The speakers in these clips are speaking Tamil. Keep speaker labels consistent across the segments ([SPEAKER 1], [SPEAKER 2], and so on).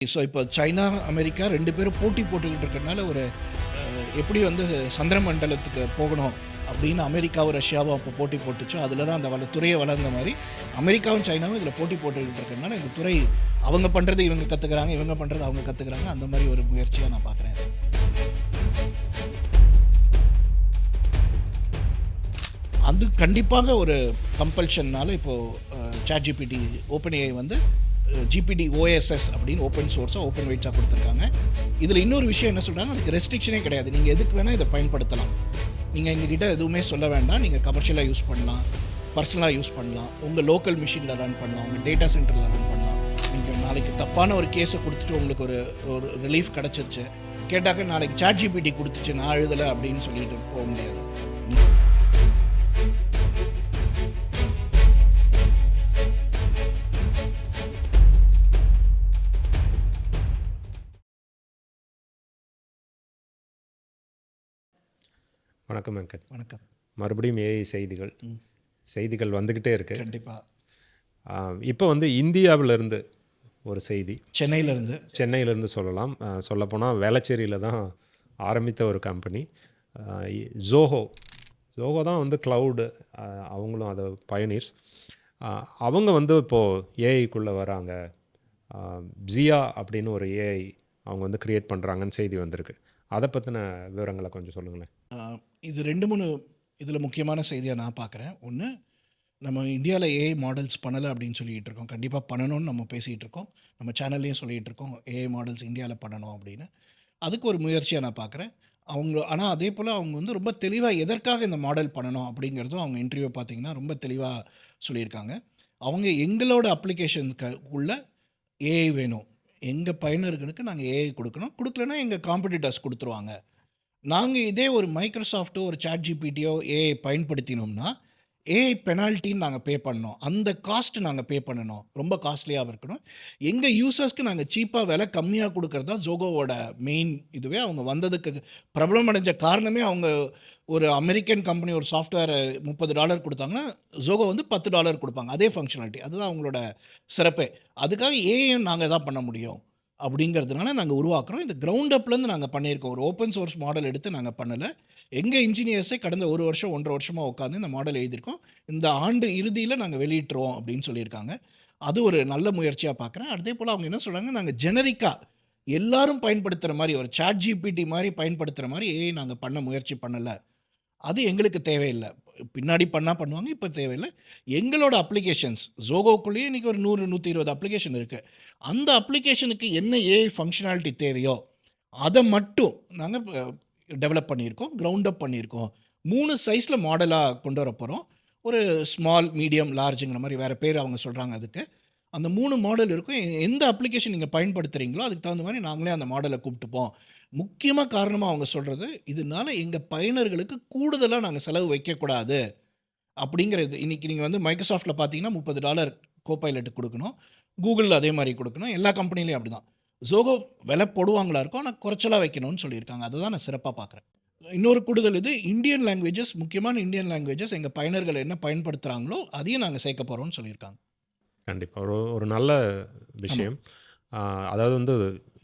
[SPEAKER 1] ஸோ இப்போ சைனா அமெரிக்கா ரெண்டு பேரும் போட்டி போட்டுக்கிட்டு இருக்கறனால ஒரு எப்படி வந்து சந்திர மண்டலத்துக்கு போகணும் அப்படின்னு அமெரிக்காவும் ரஷ்யாவும் அப்போ போட்டி போட்டுச்சோ. அதில் தான் அந்த வள துறையை வளர்ந்த மாதிரி அமெரிக்காவும் சைனாவும் இதில் போட்டி போட்டுக்கிட்டு இருக்கறனால இந்த துறை அவங்க பண்ணுறது இவங்க கற்றுக்குறாங்க இவங்க பண்ணுறது அவங்க கற்றுக்குறாங்க அந்த மாதிரி ஒரு முயற்சியாக நான் பார்க்குறேன் அது கண்டிப்பாக ஒரு கம்பல்ஷன்னால இப்போது சாட்ஜிபிடி ஓப்பன் ஏஐ வந்து ஜிபிடி ஓஎஸ்எஸ் அப்படின்னு ஓப்பன் சோர்ஸாக ஓப்பன் வெயிட்ஸாக கொடுத்துருக்காங்க. இதில் இன்னொரு விஷயம் என்ன சொல்கிறாங்க அதுக்கு ரெஸ்ட்ரிக்ஷனே கிடையாது. நீங்கள் எதுக்கு வேணால் இதை பயன்படுத்தலாம். நீங்கள் எங்ககிட்ட எதுவுமே சொல்ல வேண்டாம். நீங்கள் கமர்ஷியலாக யூஸ் பண்ணலாம். பர்சனலாக யூஸ் பண்ணலாம். உங்கள் லோக்கல் மிஷினில் ரன் பண்ணலாம். உங்கள் டேட்டா சென்டரில் ரன் பண்ணலாம். நீங்கள் நாளைக்கு தப்பான ஒரு கேஸை கொடுத்துட்டு உங்களுக்கு ஒரு ஒரு ரிலீஃப் கிடச்சிருச்சு. கேட்டாக்க நாளைக்கு சாட் ஜிபிடி கொடுத்துச்சு நான் எழுதலை அப்படின்னு சொல்லிட்டு போக முடியாது.
[SPEAKER 2] வணக்கம் வெங்கட்
[SPEAKER 1] வணக்கம்.
[SPEAKER 2] மறுபடியும் ஏஐ செய்திகள். செய்திகள் வந்துக்கிட்டே இருக்கு.
[SPEAKER 1] கண்டிப்பாக
[SPEAKER 2] இப்போ வந்து இந்தியாவிலிருந்து ஒரு செய்தி.
[SPEAKER 1] சென்னையிலேருந்து.
[SPEAKER 2] சென்னையிலேருந்து சொல்லலாம். சொல்லப்போனால் வேளச்சேரியில் தான் ஆரம்பித்த ஒரு கம்பெனி. ஜோஹோ ஜோஹோ தான் வந்து க்ளவுடு அவங்களும் அதை பயனீர்ஸ் அவங்க வந்து இப்போது ஏஐக்குள்ளே வராங்க. ஜியா அப்படின்னு ஒரு ஏஐ அவங்க வந்து க்ரியேட் பண்ணுறாங்கன்னு செய்தி வந்திருக்கு. அதை பற்றின விவரங்களை கொஞ்சம் சொல்லுங்களேன்.
[SPEAKER 1] இது ரெண்டு மூணு இதில் முக்கியமான செய்தியாக நான் பார்க்குறேன் ஒன்று நம்ம இந்தியாவில் ஏஐ மாடல்ஸ் பண்ணலை அப்படின்னு சொல்லிகிட்டு இருக்கோம். கண்டிப்பாக பண்ணணும்னு நம்ம பேசிகிட்டு இருக்கோம். நம்ம சேனல்லையும் சொல்லிகிட்டு இருக்கோம். ஏஐ மாடல்ஸ் இந்தியாவில் பண்ணணும் அப்படின்னு. அதுக்கு ஒரு முயற்சியாக நான் பார்க்குறேன் அவங்க ஆனால் அதே போல் அவங்க வந்து ரொம்ப தெளிவாக எதற்காக இந்த மாடல் பண்ணணும் அப்படிங்கிறதும் அவங்க இன்டர்வியூ பார்த்திங்கன்னா ரொம்ப தெளிவாக சொல்லியிருக்காங்க. அவங்க எங்களோட அப்ளிகேஷனுக்கு உள்ள ஏஐ வேணும். எங்கள் பயனர்களுக்கு நாங்கள் ஏஐ கொடுக்கணும். கொடுக்கலன்னா எங்கள் காம்படிட்டர்ஸ் கொடுத்துருவாங்க. நாங்கள் இதே ஒரு மைக்ரோசாஃப்ட்டோ ஒரு சாட் ஜிபிடியோ ஏஐ பயன்படுத்தினோம்னா ஏஐ பெனால்ட்டின்னு நாங்கள் பே பண்ணோம் அந்த காஸ்ட் நாங்கள் பே பண்ணணும். ரொம்ப காஸ்ட்லியாக இருக்கணும். எங்கள் யூசர்ஸ்க்கு நாங்கள் சீப்பாக விலை கம்மியாக கொடுக்கறது தான் ஜோகோவோட மெயின் இதுவே. அவங்க வந்ததுக்கு பிரபலம் அடைஞ்ச காரணமே அவங்க ஒரு அமெரிக்கன் கம்பெனி ஒரு சாஃப்ட்வேரை முப்பது டாலர் கொடுத்தாங்கன்னா ஜோகோ வந்து பத்து டாலர் கொடுப்பாங்க. அதே ஃபங்க்ஷனாலிட்டி அதுதான் அவங்களோட சிறப்பே. அதுக்காக ஏஐயும் நாங்கள் தான் பண்ண முடியும். அப்படிங்கிறதுனால நாங்கள் உருவாக்குறோம். இந்த கிரவுண்ட் அப்லேருந்து நாங்கள் பண்ணியிருக்கோம். ஒரு ஓப்பன் சோர்ஸ் மாடல் எடுத்து நாங்கள் பண்ணலை. எங்கள் இன்ஜினியர்ஸே கடந்த ஒரு வருஷம் ஒன்றரை வருஷமாக உட்காந்து இந்த மாடல் எழுதியிருக்கோம். இந்த ஆண்டு இறுதியில் நாங்கள் வெளியிட்டுருவோம் அப்படின்னு சொல்லியிருக்காங்க. அது ஒரு நல்ல முயற்சியாக பார்க்குறேன் அதே போல் அவங்க என்ன சொல்கிறாங்க நாங்கள் ஜெனரிக்காக எல்லாரும் பயன்படுத்துகிற மாதிரி ஒரு சாட் ஜிபிடி மாதிரி பயன்படுத்துகிற மாதிரி ஏஐ நாங்கள் பண்ண முயற்சி பண்ணலை. அது எங்களுக்கு தேவையில்லை. பின்னாடி பண்ணால் பண்ணுவாங்க இப்போ தேவையில்லை. எங்களோட அப்ளிகேஷன்ஸ் ஜோகோக்குள்ளேயே இன்றைக்கி ஒரு நூறு நூற்றி இருபது அப்ளிகேஷன் இருக்குது அந்த அப்ளிகேஷனுக்கு என்ன ஏஐ ஃபங்க்ஷனாலிட்டி தேவையோ அதை மட்டும் நாங்கள் டெவலப் பண்ணியிருக்கோம் கிரவுண்ட் அப் பண்ணியிருக்கோம். மூணு சைஸில் மாடலாக கொண்டு வர போகிறோம் ஒரு ஸ்மால் மீடியம் லார்ஜுங்கிற மாதிரி வேறு பேர் அவங்க சொல்கிறாங்க அதுக்கு. அந்த மூணு மாடல் இருக்கும். எந்த அப்ளிகேஷன் நீங்கள் பயன்படுத்துகிறீங்களோ அதுக்கு தகுந்த மாதிரி நாங்களே அந்த மாடலை கூப்பிட்டுப்போம். முக்கியமாக காரணமாக அவங்க சொல்கிறது இதனால எங்கள் பயனர்களுக்கு கூடுதலாக நாங்கள் செலவு வைக்கக்கூடாது. அப்படிங்கிறது இன்றைக்கி நீங்கள் வந்து மைக்ரோசாஃப்ட்டில் பார்த்தீங்கன்னா முப்பது டாலர் கோபைலட்டு கொடுக்கணும். கூகுளில் அதே மாதிரி கொடுக்கணும். எல்லா கம்பெனிலையும் அப்படி தான் ஜோகோ விலை போடுவாங்களா இருக்கும் ஆனால் குறைச்சலாக வைக்கணும்னு சொல்லியிருக்காங்க. அதை தான் நான் சிறப்பாக பார்க்குறேன் இன்னொரு கூடுதல் இது இந்தியன் லாங்குவேஜஸ் முக்கியமான இந்தியன் லாங்குவேஜஸ் எங்கள் பயனர்கள் என்ன பயன்படுத்துகிறாங்களோ அதையும் நாங்கள் சேர்க்க போகிறோம்னு சொல்லியிருக்காங்க.
[SPEAKER 2] கண்டிப்பாக ஒரு ஒரு நல்ல விஷயம். ஆஹ் அதாவது வந்து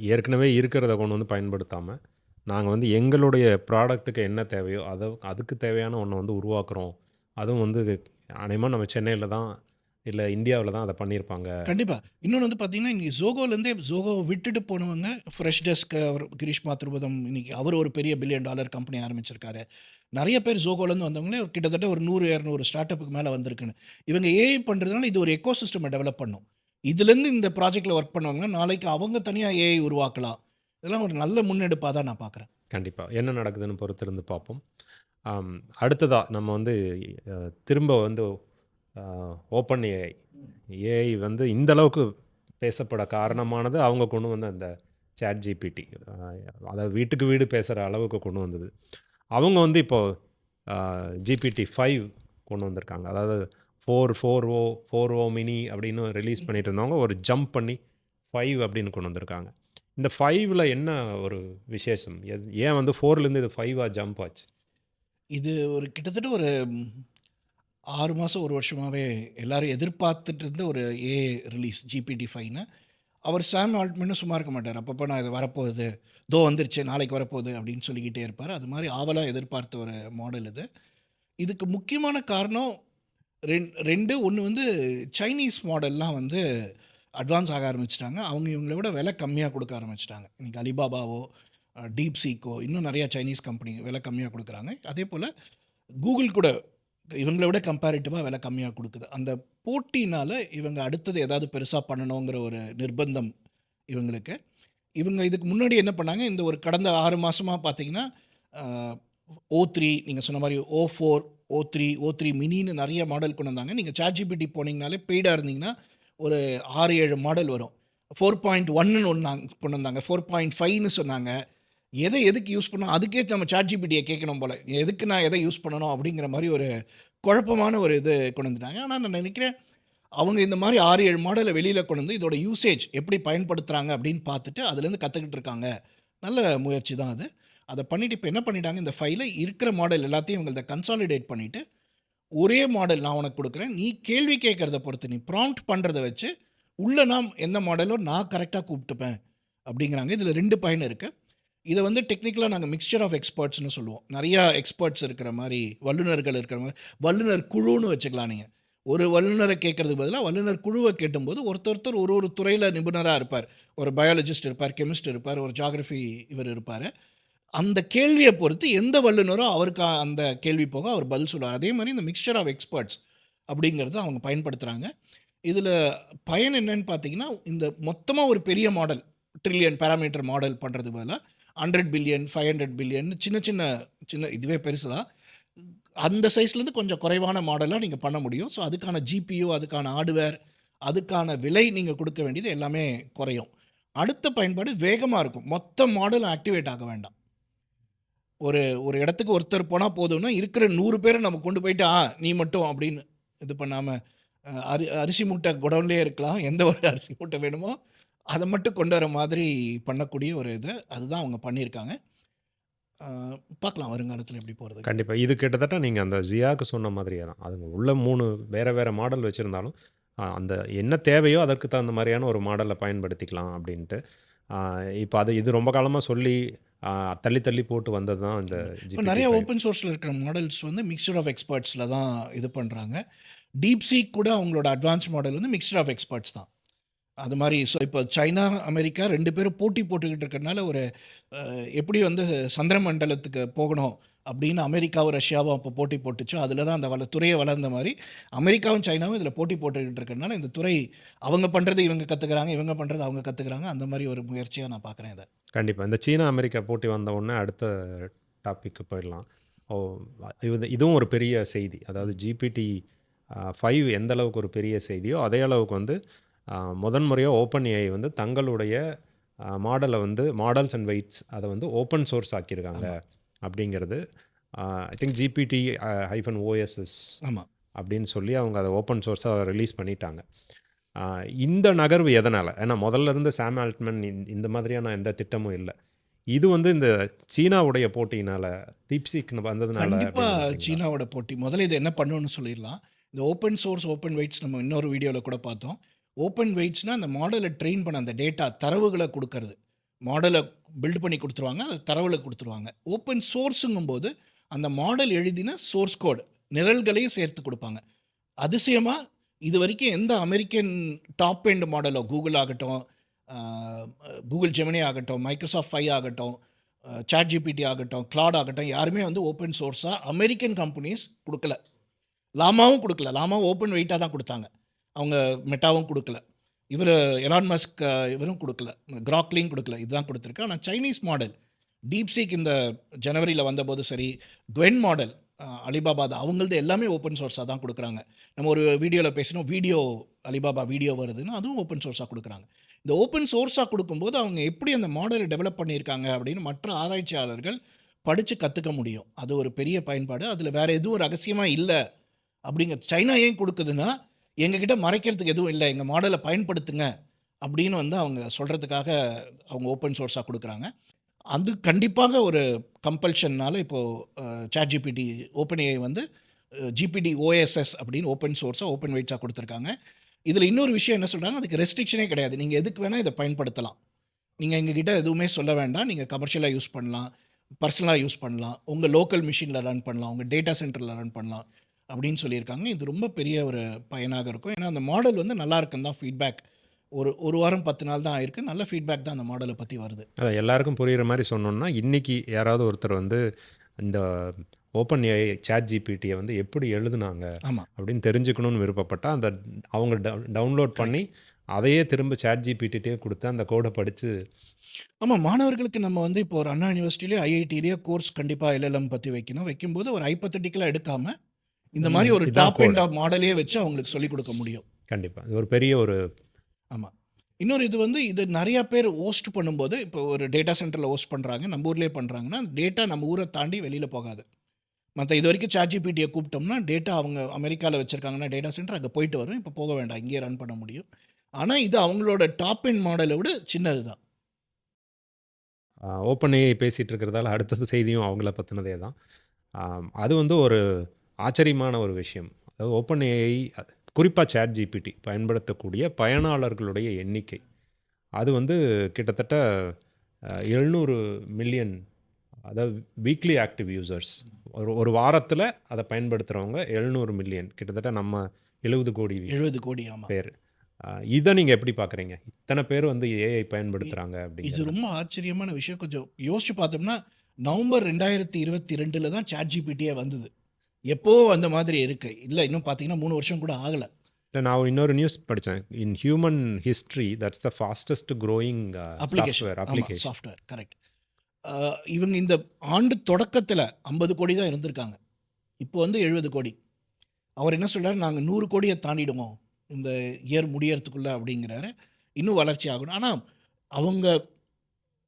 [SPEAKER 2] ஏற்கனவே இருக்கிறத கொண்டு வந்து பயன்படுத்தாமல் நாங்கள் வந்து எங்களுடைய ப்ராடக்ட்டுக்கு என்ன தேவையோ அதை அதுக்கு தேவையான ஒன்றை வந்து உருவாக்குறோம். அதுவும் வந்து அநேகமாக நம்ம சென்னையில் தான் இல்லை இந்தியாவில் தான் அதை பண்ணியிருப்பாங்க
[SPEAKER 1] கண்டிப்பாக இன்னொன்று வந்து பார்த்தீங்கன்னா இன்றைக்கி ஜோகோலேருந்தே ஜோகோவை விட்டுட்டு போனவங்க ஃப்ரெஷ் டெஸ்க் அவர் கிரீஷ்மா திருபதம் இன்னைக்கு அவர் ஒரு பெரிய பில்லியன் டாலர் கம்பெனி ஆரம்பிச்சிருக்காரு. நிறைய பேர் ஜோகோலேருந்து வந்தவங்களே கிட்டத்தட்ட ஒரு நூறு இரநூறு ஸ்டார்ட் அப்புக்கு மேலே வந்திருக்குன்னு. இவங்க ஏஐ பண்ணுறதுனால இது ஒரு எக்கோ சிஸ்டமை டெவலப் பண்ணும். இதுலேருந்து இந்த ப்ராஜெக்ட்டில் ஒர்க் பண்ணுவாங்கன்னா நாளைக்கு அவங்க தனியாக ஏஐ உருவாக்கலாம். இதெல்லாம் ஒரு நல்ல முன்னெடுப்பாக தான் நான் பார்க்குறேன்
[SPEAKER 2] கண்டிப்பாக என்ன நடக்குதுன்னு பொறுத்திருந்து பார்ப்போம் ஆம், அடுத்ததா நம்ம வந்து திரும்ப வந்து ஓப்பன் ஏஐ ஏஐ வந்து இந்த அளவுக்கு பேசப்பட காரணமானது அவங்க கொண்டு வந்த அந்த சேட் ஜிபிடி அதாவது வீட்டுக்கு வீடு பேசுகிற அளவுக்கு கொண்டு வந்தது. அவங்க வந்து இப்போது ஜிபிடி ஃபைவ் கொண்டு வந்திருக்காங்க. அதாவது four four o four o mini அப்படின்னு ரிலீஸ் பண்ணிட்டு இருந்தவங்க ஒரு ஜம்ப் பண்ணி ஃபைவ் அப்படின்னு கொண்டு வந்திருக்காங்க. இந்த ஃபைவ்ல என்ன ஒரு விசேஷம்? எது- ஏன் வந்து ஃபோர்லேருந்து இது ஃபைவாக ஜம்ப் ஆச்சு?
[SPEAKER 1] இது ஒரு கிட்டத்தட்ட ஒரு ஆறு மாதம் ஒரு வருஷமாகவே எல்லோரும் எதிர்பார்த்துட்டு இருந்த ஒரு ஏ ரிலீஸ் ஜிபிடி ஃபைவ்னு அவர் சாம் ஆல்ட்மேனும் சும்மா இருக்க மாட்டார். அப்பப்போ நான் இது வரப்போகுது. தோ வந்துருச்சு நாளைக்கு வரப்போகுது அப்படின்னு சொல்லிக்கிட்டே இருப்பார். அது மாதிரி ஆவலாக எதிர்பார்த்த ஒரு மாடல் இது. இதுக்கு முக்கியமான காரணம் ரெண் ரெண்டு ஒன்று வந்து சைனீஸ் மாடல்லாம் வந்து அட்வான்ஸ் ஆக ஆரம்பிச்சிட்டாங்க. அவங்க இவங்களை விட விலை கம்மியாக கொடுக்க ஆரம்பிச்சிட்டாங்க. இன்றைக்கி அலிபாபாவோ டீப் சீக்கோ இன்னும் நிறையா சைனீஸ் கம்பெனி விலை கம்மியாக கொடுக்குறாங்க. அதே போல் கூகுள் கூட இவங்களை விட கம்பேரிட்டிவாக விலை கம்மியாக கொடுக்குது. அந்த போட்டினால் இவங்க அடுத்தது ஏதாவது பெருசாக பண்ணணுங்கிற ஒரு நிர்பந்தம் இவங்களுக்கு. இவங்க இதுக்கு முன்னாடி என்ன பண்ணாங்க? இந்த ஒரு கடந்த ஆறு மாதமாக பார்த்தீங்கன்னா ஓ த்ரீ நீங்கள் சொன்ன மாதிரி o four o three o three மினின்னு நிறைய மாடல் கொண்டு வந்தாங்க. நீங்கள் சாட்ஜிபிடி போனீங்கனாலே பெய்டாக இருந்தீங்கன்னா ஒரு ஆறு ஏழு மாடல் வரும். ஃபோர் பாயிண்ட் ஒன்னு ஒன்று கொண்டு வந்தாங்க. ஃபோர் பாயிண்ட் ஃபைவ்னு சொன்னாங்க. எதை எதுக்கு யூஸ் பண்ணோம் அதுக்கே நம்ம சாட்ஜிபிடியை கேட்கணும் போல். எதுக்கு நான் எதை யூஸ் பண்ணணும் அப்படிங்கிற மாதிரி ஒரு குழப்பமான ஒரு இது கொண்டு வந்துட்டாங்க. ஆனால் நான் நினைக்கிறேன் அவங்க இந்த மாதிரி ஆறு ஏழு மாடலை வெளியில் கொண்டு வந்து இதோட யூசேஜ் எப்படி பயன்படுத்துகிறாங்க அப்படின்னு பார்த்துட்டு அதுலேருந்து கற்றுக்கிட்டு இருக்காங்க. நல்ல முயற்சி தான் அது. அதை பண்ணிவிட்டு இப்போ என்ன பண்ணிட்டாங்க? இந்த ஃபைலை இருக்கிற மாடல் எல்லாத்தையும் இவங்க கன்சாலிடேட் பண்ணிவிட்டு ஒரே மாடல் நான் உனக்கு கொடுக்குறேன். நீ கேள்வி கேட்குறத பொறுத்து நீ ப்ராம்ப்ட் பண்ணுறத வச்சு உள்ளே நாம் எந்த மாடலோ நான் கரெக்டாக கூப்பிட்டுப்பேன் அப்படிங்கிறாங்க. இதில் ரெண்டு பயன் இருக்குது இதை வந்து டெக்னிக்கலாக நாங்கள் மிக்சர் ஆஃப் எக்ஸ்பர்ட்ஸ்னு சொல்லுவோம். நிறையா எக்ஸ்பர்ட்ஸ் இருக்கிற மாதிரி வல்லுநர்கள் இருக்கிற மாதிரி வல்லுநர் குழுன்னு வச்சுக்கலாம் நீங்கள் ஒரு வல்லுநரை கேட்கறதுக்கு பதிலாக வல்லுநர் குழுவை கேட்டும்போது ஒருத்தர் ஒருத்தர் ஒரு ஒரு துறையில் நிபுணராக இருப்பார். ஒரு பயாலஜிஸ்ட் இருப்பார் கெமிஸ்ட் இருப்பார் ஒரு ஜாகிரஃபி இவர் இருப்பார். அந்த கேள்வியை பொறுத்து எந்த வல்லுநரோ அவருக்கு அந்த கேள்வி போக அவர் பதில் சொல்லுவார். அதே மாதிரி இந்த மிக்சர் ஆஃப் எக்ஸ்பர்ட்ஸ் அப்படிங்கிறத அவங்க பயன்படுத்துகிறாங்க இதில் பயன் என்னன்னு பார்த்தீங்கன்னா இந்த மொத்தமாக ஒரு பெரிய மாடல் ட்ரில்லியன் பேராமீட்டர் மாடல் பண்ணுறது பதிலாக hundred billion five hundred billion சின்ன சின்ன சின்ன இதுவே பெருசு தான் அந்த சைஸ்லேருந்து கொஞ்சம் குறைவான மாடலாக நீங்கள் பண்ண முடியும். ஸோ அதுக்கான ஜிபியு அதுக்கான ஹார்ட்வேர் அதுக்கான விலை நீங்கள் கொடுக்க வேண்டியது எல்லாமே குறையும். அடுத்த பயன்பாடு வேகமாக இருக்கும். மொத்த மாடலும் ஆக்டிவேட் ஆக வேண்டாம். ஒரு ஒரு இடத்துக்கு ஒருத்தர் போனால் போதும்னா இருக்கிற நூறு பேரை நம்ம கொண்டு போயிட்டு ஆ நீ மட்டும் அப்படின்னு இது பண்ணாமல் அரி அரிசி மூட்டை குடவுன்லேயே இருக்கலாம். எந்த ஒரு அரிசி மூட்டை வேணுமோ அதை மட்டும் கொண்டு வர மாதிரி பண்ணக்கூடிய ஒரு இது அதுதான் அவங்க பண்ணியிருக்காங்க பார்க்கலாம் வருங்காலத்தில் எப்படி போகிறது
[SPEAKER 2] கண்டிப்பா. இது கிட்டத்தட்ட நீங்க அந்த ஜியாக்கு சொன்ன மாதிரியே தான். அதுங்க உள்ள 3 வேற வேற மாடல் வச்சிருந்தாலும், அ அந்த என்ன தேவையோ அதற்கு தகுந்த மாரியான ஒரு மாடல பயன்படுத்திக்கலாம் அப்டின்ட்டு. ஆ இப்ப அது இது ரொம்ப காலமா சொல்லி அ தள்ளி தள்ளி போட்டு வந்தது தான் இந்த
[SPEAKER 1] இப்போ நிறைய
[SPEAKER 2] GPT-5.
[SPEAKER 1] ஓப்பன் சோர்ஸில் இருக்கிற மாடல்ஸ் வந்து மிக்சர் ஆஃப் எக்ஸ்பர்ட்ஸில் தான் இது பண்ணுறாங்க டீப் சீக் கூட அவங்களோட அட்வான்ஸ் மாடல் வந்து மிக்சர் ஆஃப் எக்ஸ்பர்ட்ஸ் தான் அது மாதிரி ஸோ இப்போ சைனா அமெரிக்கா ரெண்டு பேரும் போட்டி போட்டுக்கிட்டு இருக்கறனால ஒரு எப்படி வந்து சந்திர மண்டலத்துக்கு போகணும் அப்படின்னு அமெரிக்காவும் ரஷ்யாவும் அப்போ போட்டி போட்டுச்சோ அதில் தான் அந்த வள துறையை வளர்ந்த மாதிரி அமெரிக்காவும் சைனாவும் இதில் போட்டி போட்டுக்கிட்டு இருக்கிறதுனால இந்த துறை அவங்க பண்ணுறது இவங்க கற்றுக்குறாங்க இவங்க பண்ணுறது அவங்க கற்றுக்குறாங்க அந்த மாதிரி ஒரு முயற்சியாக நான் பார்க்குறேன் இதை
[SPEAKER 2] கண்டிப்பாக இந்த சீனா, அமெரிக்கா போட்டி வந்த உடனே அடுத்த டாப்பிக்கு போயிடலாம். ஓ இது இதுவும் ஒரு பெரிய செய்தி. அதாவது ஜிபிடி ஃபைவ் எந்த அளவுக்கு ஒரு பெரிய செய்தியோ, அதே அளவுக்கு வந்து அ முதன் முறையா ஓப்பன் ஏஐ வந்து தங்களுடைய மாடல வந்து மாடல்ஸ் அண்ட் வெயிட்ஸ் அத வந்து ஓப்பன் சோர்ஸ் ஆக்கியிருக்காங்க. அப்படிங்கிறது. I think GPT hyphen OSS
[SPEAKER 1] ஆமாம்
[SPEAKER 2] அப்படின்னு சொல்லி அவங்க அதை ஓப்பன் சோர்ஸாக ரிலீஸ் பண்ணிட்டாங்க. இந்த நகர்வு எதனால்? ஏன்னா முதல்ல இருந்து சாம் ஆல்ட்மன் இந்த மாதிரியான எந்த திட்டமும் இல்லை. இது வந்து இந்த சீனாவுடைய போட்டியினால டீப்சீக் வந்ததுனால
[SPEAKER 1] கண்டிப்பாக? சீனாவோட போட்டி. முதல்ல இது என்ன பண்ணணும்னு சொல்லிடலாம். இந்த ஓப்பன் சோர்ஸ் ஓப்பன் வெயிட்ஸ் நம்ம இன்னொரு வீடியோவில் கூட பார்த்தோம். ஓப்பன் வெயிட்ஸ்னால் அந்த மாடலை ட்ரெயின் பண்ண அந்த டேட்டா தரவுகளை கொடுக்கறது. மாடலை பில்ட் பண்ணி கொடுத்துருவாங்க அந்த தரவுகளை கொடுத்துருவாங்க. ஓப்பன் சோர்ஸுங்கும் போது அந்த மாடல் எழுதின சோர்ஸ் கோடு நிரல்களையும் சேர்த்து கொடுப்பாங்க. அதிசயமாக இது வரைக்கும் எந்த அமெரிக்கன் டாப் எண்ட் மாடலோ கூகுள் ஆகட்டும் கூகுள் ஜெமினி ஆகட்டும் மைக்ரோசாஃப்ட் ஃபை ஆகட்டும் சாட் ஜிபிடி ஆகட்டும் கிளாட் ஆகட்டும் யாருமே வந்து ஓப்பன் சோர்ஸாக அமெரிக்கன் கம்பெனிஸ் கொடுக்கல. லாமாவும் கொடுக்கல. லாமாவும் ஓப்பன் வெயிட்டாக தான் கொடுத்தாங்க. அவங்க மெட்டாவும் கொடுக்கல. இவர் எலான் மஸ்க் இவரும் கொடுக்கல. கிராக்லியும் கொடுக்கல. இதுதான் கொடுத்துருக்கு. ஆனால் சைனீஸ் மாடல் டீப்சீக் இந்த ஜனவரியில் வந்தபோது சரி குவென் மாடல் அலிபாபா தான் அவங்களது எல்லாமே ஓப்பன் சோர்ஸாக தான் கொடுக்குறாங்க. நம்ம ஒரு வீடியோவில் பேசினோம் வீடியோ அலிபாபா வீடியோ வருதுன்னா அதுவும் ஓப்பன் சோர்ஸாக கொடுக்குறாங்க. இந்த ஓப்பன் சோர்ஸாக கொடுக்கும்போது அவங்க எப்படி அந்த மாடலை டெவலப் பண்ணியிருக்காங்க அப்படின்னு மற்ற ஆராய்ச்சியாளர்கள் படித்து கற்றுக்க முடியும். அது ஒரு பெரிய பயன்பாடு. அதில் வேறு எதுவும் ரகசியமாக இல்லை அப்படிங்கிற சைனா ஏன் கொடுக்குதுன்னா எங்ககிட்ட மறைக்கிறதுக்கு எதுவும் இல்லை. எங்கள் மாடலை பயன்படுத்துங்க அப்படின்னு வந்து அவங்க சொல்கிறதுக்காக அவங்க ஓப்பன் சோர்ஸாக கொடுக்குறாங்க. அது கண்டிப்பாக ஒரு கம்பல்ஷன்னால் இப்போது சாட் ஜிபிடி ஓப்பன் வந்து ஜிபிடி ஓஎஸ்எஸ் அப்படின்னு ஓப்பன் சோர்ஸாக ஓப்பன் வெயிட்ஸாக கொடுத்துருக்காங்க. இதில் இன்னொரு விஷயம் என்ன சொல்கிறாங்க அதுக்கு ரெஸ்ட்ரிக்ஷனே கிடையாது. நீங்கள் எதுக்கு வேணால் இதை பயன்படுத்தலாம். நீங்கள் எங்ககிட்ட எதுவுமே சொல்ல வேண்டாம். நீங்கள் கமர்ஷியலாக யூஸ் பண்ணலாம் பர்சனலாக யூஸ் பண்ணலாம். உங்கள் லோக்கல் மிஷினில் ரன் பண்ணலாம். உங்கள் டேட்டா சென்டரில் ரன் பண்ணலாம். அப்படின்னு சொல்லியிருக்காங்க. இது ரொம்ப பெரிய ஒரு பயனாக இருக்கும். ஏன்னா அந்த மாடல் வந்து நல்லா இருக்குன்னு தான் ஃபீட்பேக் ஒரு ஒரு வாரம் பத்து நாள் தான் ஆயிருக்கு. நல்ல ஃபீட்பேக் தான் அந்த மாடலை பற்றி வருது.
[SPEAKER 2] அதை எல்லாருக்கும் புரிகிற மாதிரி சொன்னோம்னா இன்றைக்கி யாராவது ஒருத்தர் வந்து இந்த ஓப்பன் ஏஐ சேட் ஜிபிடியை வந்து எப்படி எழுதுனாங்க
[SPEAKER 1] ஆமாம்
[SPEAKER 2] அப்படின்னு தெரிஞ்சுக்கணும்னு விருப்பப்பட்டால் அந்த அவங்க டவுன்லோட் பண்ணி அதையே திரும்ப சேட் ஜிபிடிட்டே கொடுத்து அந்த கோடை படித்து
[SPEAKER 1] ஆமாம் மாணவர்களுக்கு நம்ம வந்து இப்போ ஒரு அண்ணா யூனிவர்சிட்டிலேயே ஐஐடிலேயே கோர்ஸ் கண்டிப்பாக எல்எல்எம் பற்றி வைக்கணும். வைக்கும்போது ஒரு ஹைப்பத்தட்டிக்கலாக எடுக்காமல் இந்த மாதிரி ஒரு டாப் அண்ட் மாடலே வச்சு அவங்களுக்கு சொல்லிக் கொடுக்க முடியும்.
[SPEAKER 2] கண்டிப்பாக இது ஒரு பெரிய ஒரு
[SPEAKER 1] ஆமாம் இன்னொரு இது வந்து இது நிறையா பேர் ஹோஸ்ட் பண்ணும்போது இப்போ ஒரு டேட்டா சென்டரில் ஹோஸ்ட் பண்ணுறாங்க நம்ம ஊர்லேயே பண்ணுறாங்கன்னா டேட்டா நம்ம ஊரை தாண்டி வெளியில் போகாது. மற்ற இது வரைக்கும் சாட்ஜிபிடியை கூப்பிட்டோம்னா டேட்டா அவங்க அமெரிக்காவில் வச்சுருக்காங்கன்னா டேட்டா சென்டர் அங்கே போயிட்டு வரும். இப்போ போக வேண்டாம் இங்கேயே ரன் பண்ண முடியும். ஆனால் இது அவங்களோட டாப் அண்ட் மாடலை விட சின்னது தான்.
[SPEAKER 2] ஓப்பன் ஏஐ பேசிகிட்டு இருக்கிறதால அடுத்தது செய்தியும் அவங்கள பற்றினதே தான். அது வந்து ஒரு ஆச்சரியமான ஒரு விஷயம். அதாவது ஓப்பன் ஏஐ குறிப்பாக சேட் ஜிபிடி பயன்படுத்தக்கூடிய பயனாளர்களுடைய எண்ணிக்கை. அது வந்து கிட்டத்தட்ட எழுநூறு மில்லியன் அதாவது வீக்லி ஆக்டிவ் யூசர்ஸ் ஒரு ஒரு வாரத்தில் அதை பயன்படுத்துகிறவங்க எழுநூறு மில்லியன் கிட்டத்தட்ட நம்ம எழுபது கோடி
[SPEAKER 1] எழுபது கோடி
[SPEAKER 2] பேர். இதை நீங்கள் எப்படி பார்க்குறீங்க இத்தனை பேர் வந்து ஏஐ பயன்படுத்துகிறாங்க
[SPEAKER 1] இது
[SPEAKER 2] அப்படிங்கிறது.
[SPEAKER 1] ரொம்ப ஆச்சரியமான விஷயம். கொஞ்சம் யோசிச்சு பார்த்தோம்னா நவம்பர் ரெண்டாயிரத்தி இருபத்தி ரெண்டில் தான் சாட் ஜிபிடியே வந்தது. எப்போ அந்த மாதிரி இருக்கு. இல்லை இன்னும் பார்த்தீங்கன்னா மூணு வருஷம் கூட ஆகலை.
[SPEAKER 2] நான் இன்னொரு நியூஸ் படித்தேன் in human history that's the fastest growing
[SPEAKER 1] application
[SPEAKER 2] application
[SPEAKER 1] software correct இவங்க இந்த ஆண்டு தொடக்கத்தில் ஐம்பது கோடி தான் இருந்திருக்காங்க. இப்போ வந்து எழுபது கோடி. அவர் என்ன சொல்றாரு? நாங்கள் நூறு கோடியை தாண்டிடுவோம். இந்த இயர் முடியறதுக்குள்ள அப்படிங்கிறாரு. இன்னும் வளர்ச்சி ஆகணும். ஆனால் அவங்க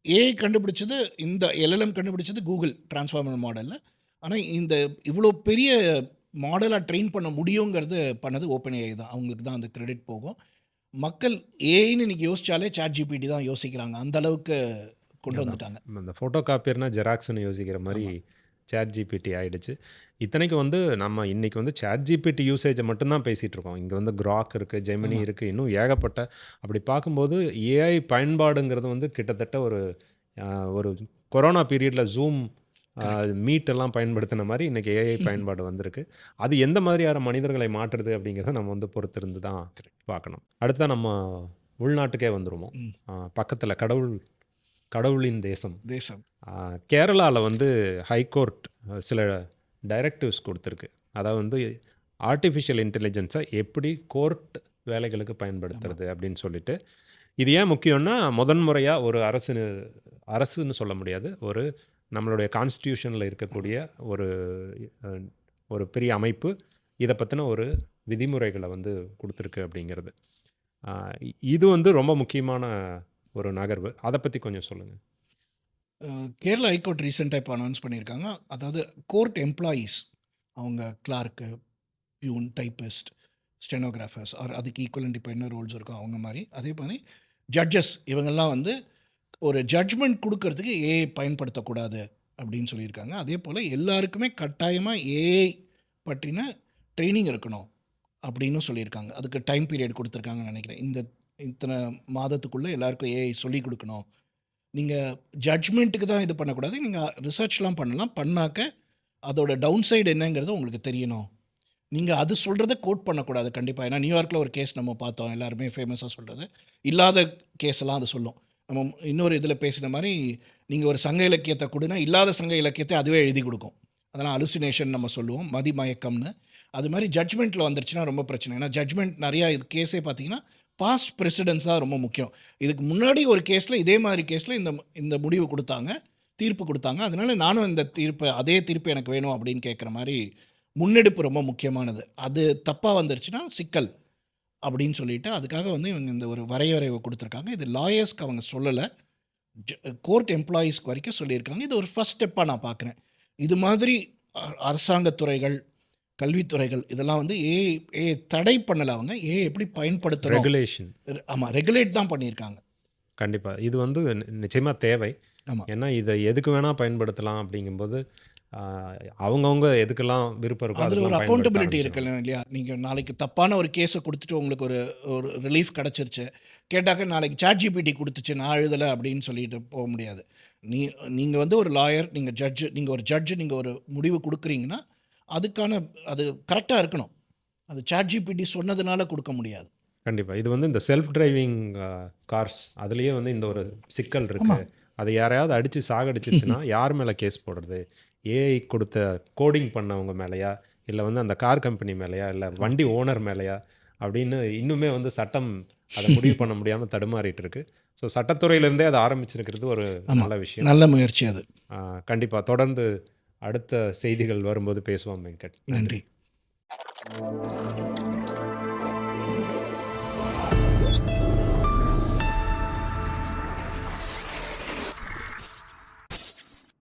[SPEAKER 1] ஏஐ கண்டுபிடிச்சது இந்த எல்எல்எம் கண்டுபிடிச்சது கூகுள் டிரான்ஸ்ஃபார்மர் மாடலில் ஆனால் இந்த இவ்வளோ பெரிய மாடலாக ட்ரெயின் பண்ண முடியுங்கிறது பண்ணது ஓப்பன் ஏஐ தான். அவங்களுக்கு தான் அந்த கிரெடிட் போகும். மக்கள் ஏஐன்னு இன்னைக்கு யோசிச்சாலே சாட் ஜிபிடி தான் யோசிக்கிறாங்க. அந்த அளவுக்கு கொண்டு. வந்துட்டாங்க.
[SPEAKER 2] இந்த ஃபோட்டோ காப்பியர்னா ஜெராக்ஸ்னு யோசிக்கிற மாதிரி சேட் ஜிபிடி ஆயிடுச்சு. இத்தனைக்கு வந்து நம்ம இன்னைக்கு வந்து சேட் ஜிபிடி யூசேஜை மட்டும்தான் பேசிகிட்டு இருக்கோம். இங்கே வந்து கிராக் இருக்குது ஜெமினி. இருக்குது இன்னும் ஏகப்பட்ட அப்படி பார்க்கும்போது ஏஐ பயன்பாடுங்கிறது வந்து கிட்டத்தட்ட ஒரு ஒரு கொரோனா பீரியடில் ஜூம் மீட் எல்லாம் பயன்படுத்தின மாதிரி இன்னைக்கு ஏஐ பயன்பாடு வந்திருக்கு. அது எந்த மாதிரியான மனிதர்களை மாற்றுறது அப்படிங்கிறத நம்ம வந்து பொறுத்திருந்து தான் பார்க்கணும். அடுத்தா நம்ம உள்நாட்டுக்கே வந்துருவோம்.
[SPEAKER 1] ம்.
[SPEAKER 2] பக்கத்தில் கடவுள் கடவுளின் தேசம்.
[SPEAKER 1] தேசம்.
[SPEAKER 2] கேரளாவில் வந்து ஹைகோர்ட் சில டைரக்டிவ்ஸ் கொடுத்துருக்கு. அதாவது வந்து ஆர்டிஃபிஷியல் இன்டெலிஜென்ஸை எப்படி கோர்ட் வேலைகளுக்கு பயன்படுத்துறது அப்படின்னு சொல்லிட்டு. இது ஏன் முக்கியம்னா முதன்முறையாக ஒரு அரசு அரசுன்னு சொல்ல முடியாது. ஒரு நம்மளுடைய கான்ஸ்டியூஷனில் இருக்கக்கூடிய ஒரு ஒரு பெரிய அமைப்பு இதை பற்றின ஒரு விதிமுறைகளை வந்து கொடுத்துருக்கு அப்படிங்கிறது. இது வந்து ரொம்ப முக்கியமான ஒரு நகர்வு. அதை பற்றி கொஞ்சம் சொல்லுங்கள்
[SPEAKER 1] கேரளா ஹைகோர்ட் ரீசெண்டாக இப்போ அனௌன்ஸ் பண்ணியிருக்காங்க. அதாவது கோர்ட் எம்ப்ளாயீஸ் அவங்க clerk peon typist stenographers or அதுக்கு ஈக்குவலண்ட் இப்போ என்ன ரோல்ஸ் இருக்கோ அவங்க மாதிரி. அதே மாதிரி ஜட்ஜஸ் இவங்கெல்லாம் வந்து ஒரு ஜட்ஜ்மெண்ட் கொடுக்கறதுக்கு ஏஐ பயன்படுத்தக்கூடாது அப்படின்னு சொல்லியிருக்காங்க. அதே போல் எல்லாருக்குமே கட்டாயமாக ஏஐ பற்றின ட்ரைனிங் இருக்கணும் அப்படின்னு சொல்லியிருக்காங்க. அதுக்கு டைம் பீரியட் கொடுத்துருக்காங்கன்னு நினைக்கிறேன். இந்த இத்தனை மாதத்துக்குள்ளே எல்லாருக்கும் ஏஐ சொல்லிக் கொடுக்கணும். நீங்கள் ஜட்ஜ்மெண்ட்டுக்கு தான் இது பண்ணக்கூடாது. நீங்கள் ரிசர்ச்லாம் பண்ணலாம். பண்ணாக்க அதோட டவுன் சைடு என்னங்கிறது உங்களுக்கு தெரியணும். நீங்கள் அது சொல்கிறத கோட் பண்ணக்கூடாது கண்டிப்பாக ஏன்னா நியூயார்க்கில் ஒரு கேஸ் நம்ம பார்த்தோம். எல்லாருமே ஃபேமஸாக சொல்கிறது இல்லாத கேஸ் எல்லாம் அது சொல்லும். நம்ம இன்னொரு இதில் பேசின மாதிரி நீங்கள் ஒரு சங்க இலக்கியத்தை கொடுனா இல்லாத சங்க இலக்கியத்தை அதுவே எழுதி கொடுக்கும். அதெல்லாம் அலுசினேஷன் நம்ம சொல்லுவோம். மதிமயக்கம்னு அது மாதிரி ஜட்ஜ்மெண்ட்டில் வந்துருச்சுன்னா ரொம்ப பிரச்சனை. ஏன்னா ஜட்ஜ்மெண்ட் நிறையா இது கேஸே பார்த்தீங்கன்னா பாஸ்ட் ப்ரெசிடென்ஸ் தான் ரொம்ப முக்கியம். இதுக்கு முன்னாடி ஒரு கேஸில் இதே மாதிரி கேஸில் இந்த இந்த முடிவு கொடுத்தாங்க தீர்ப்பு கொடுத்தாங்க. அதனால நானும் இந்த தீர்ப்பு அதே தீர்ப்பு எனக்கு வேணும் அப்படின்னு கேட்குற மாதிரி முன்னெடுப்பு ரொம்ப முக்கியமானது. அது தப்பாக வந்துருச்சுன்னா சிக்கல். அப்படின்னு சொல்லிட்டு அதுக்காக வந்து இவங்க இந்த ஒரு வரையறைவை கொடுத்துருக்காங்க. இது லாயர்ஸ்க்கு அவங்க சொல்லலை. கோர்ட் எம்ப்ளாயீஸ்க்கு வரைக்கும் சொல்லியிருக்காங்க. இது ஒரு ஃபஸ்ட் ஸ்டெப்பாக நான் பார்க்குறேன். இது மாதிரி அ- அரசாங்கத் துறைகள் கல்வித்துறைகள் இதெல்லாம் வந்து ஏ ஏ தடை பண்ணலை அவங்க. ஏ எப்படி பயன்படுத்தணும்?
[SPEAKER 2] ரெகுலேஷன்
[SPEAKER 1] ஆமாம் ரெகுலேட் தான் பண்ணியிருக்காங்க.
[SPEAKER 2] கண்டிப்பாக இது வந்து நிச்சயமாக தேவை.
[SPEAKER 1] ஆமா.
[SPEAKER 2] ஏன்னா இதை எதுக்கு வேணால் பயன்படுத்தலாம் அப்படிங்கும்போது அவங்கவங்க எதுக்கெல்லாம் விருப்பம் இருக்கோ
[SPEAKER 1] அதில் ஒரு அக்கௌண்டபிலிட்டி. இருக்குல்ல இல்லையா நீங்கள் நாளைக்கு தப்பான ஒரு கேஸை கொடுத்துட்டு உங்களுக்கு ஒரு ஒரு ரிலீஃப் கிடச்சிருச்சு கேட்டாக்க நாளைக்கு சாட் ஜிபிடி கொடுத்துச்சு நான் எழுதலை அப்படின்னு சொல்லிட்டு போக முடியாது நீ நீங்கள் வந்து ஒரு லாயர் நீங்கள் ஜட்ஜு நீங்கள் ஒரு ஜட்ஜு நீங்கள் ஒரு முடிவு கொடுக்குறீங்கன்னா அதுக்கான அது கரெக்டாக இருக்கணும் அது சாட் ஜிபிடி சொன்னதுனால கொடுக்க முடியாது
[SPEAKER 2] கண்டிப்பா. இது வந்து இந்த செல்ஃப் டிரைவிங் கார்ஸ் அதுலயே வந்து இந்த ஒரு சிக்கல் இருக்கு. அதை யாரையாவது அடிச்சு சாகடிச்சிருச்சுன்னா யார் மேல கேஸ் போடுறது? ஏஐ கொடுத்த கோடிங் பண்ணவங்க மேலயா? இல்ல வந்து அந்த கார் கம்பெனி மேலயா? இல்ல வண்டி ஓனர் மேலயா? அப்படின்னு இன்னுமே வந்து சட்டம் அத முடிவு பண்ண முடியாம தடுமாறிட்டு இருக்கு. ஸோ சட்டத்துறையிலிருந்தே அது ஆரம்பிச்சிருக்கிறது ஒரு. நல்ல விஷயம்.
[SPEAKER 1] நல்ல முயற்சி அது
[SPEAKER 2] ஆ, கண்டிப்பா. தொடர்ந்து அடுத்த செய்திகள் வரும்போது பேசுவோம் வெங்கட்.
[SPEAKER 1] நன்றி